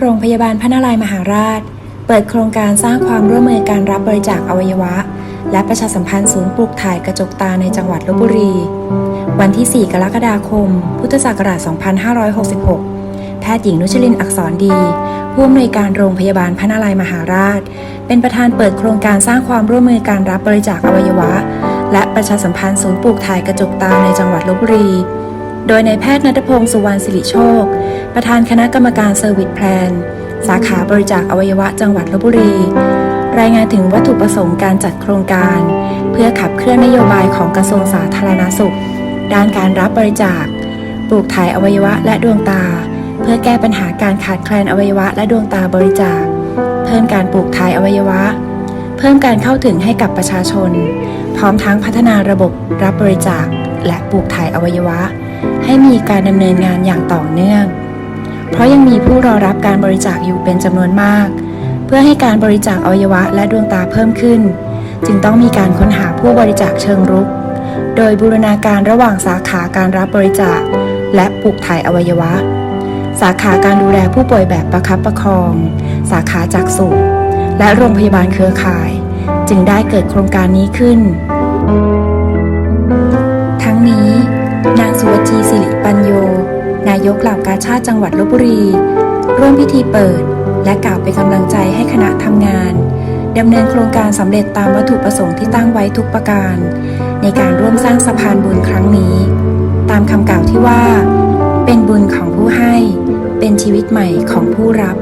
โรงพยาบาลพระนารายณ์มหาราช เปิดโครงการสร้างความร่วมมือการรับบริจาคอวัยวะ และประชาสัมพันธ์ศูนย์ปลูกถ่ายกระจกตาในจังหวัดลบบุรี วันที่ 4 กรกฎาคม พุทธศักราช 2566 แพทย์หญิงนุชลินอักษรดี ผู้อำนวยการโรงพยาบาลพระนารายณ์มหาราช เป็นประธานเปิดโครงการสร้างความร่วมมือการรับบริจาคอวัยวะ และประชาสัมพันธ์ศูนย์ปลูกถ่ายกระจกตาในจังหวัดลบบุรี โดยในแพทย์นัทพงศ์สุวรรณสิริโชค ประธานคณะกรรมการเซอร์วิสแพลน สาขาบริจาคอวัยวะจังหวัดลบบุรี รายงานถึงวัตถุประสงค์การจัดโครงการ เพื่อขับเคลื่อนนโยบายของกระทรวงสาธารณสุข ด้านการรับบริจาค ปลูกถ่ายอวัยวะและดวงตา เพื่อแก้ปัญหาการขาดแคลนอวัยวะและดวงตาบริจาค เพิ่มการปลูกถ่ายอวัยวะ เพิ่มการเข้าถึงให้กับประชาชน พร้อมทั้งพัฒนาระบบรับบริจาค และปลูกถ่ายอวัยวะ ให้มีการดำเนินงานอย่างต่อเนื่อง เพราะยังมีผู้รอรับการบริจาคอยู่เป็นจำนวนมาก เพื่อให้การบริจาคอวัยวะและดวงตาเพิ่มขึ้น จึงต้องมีการค้นหาผู้บริจาคเชิงรุก โดยบูรณาการระหว่างสาขาการรับบริจาค และปลูกถ่ายอวัยวะ สาขาการดูแลผู้ป่วยแบบประคับประคอง สาขาจักษุและโรงพยาบาลเครือข่าย จึงได้เกิดโครงการนี้ขึ้น ทั้งนี้ สุวจีสิริปัญโย นายกเหล่ากาชาติจังหวัดลบบุรี ร่วมพิธีเปิด และกล่าวเป็นกำลังใจให้คณะทำงานดำเนินโครงการสำเร็จตามวัตถุประสงค์ที่ตั้งไว้ทุกประการ ในการร่วมสร้างสะพานบุญครั้งนี้ ตามคำกล่าวที่ว่า เป็นบุญของผู้ให้ เป็นชีวิตใหม่ของผู้รับ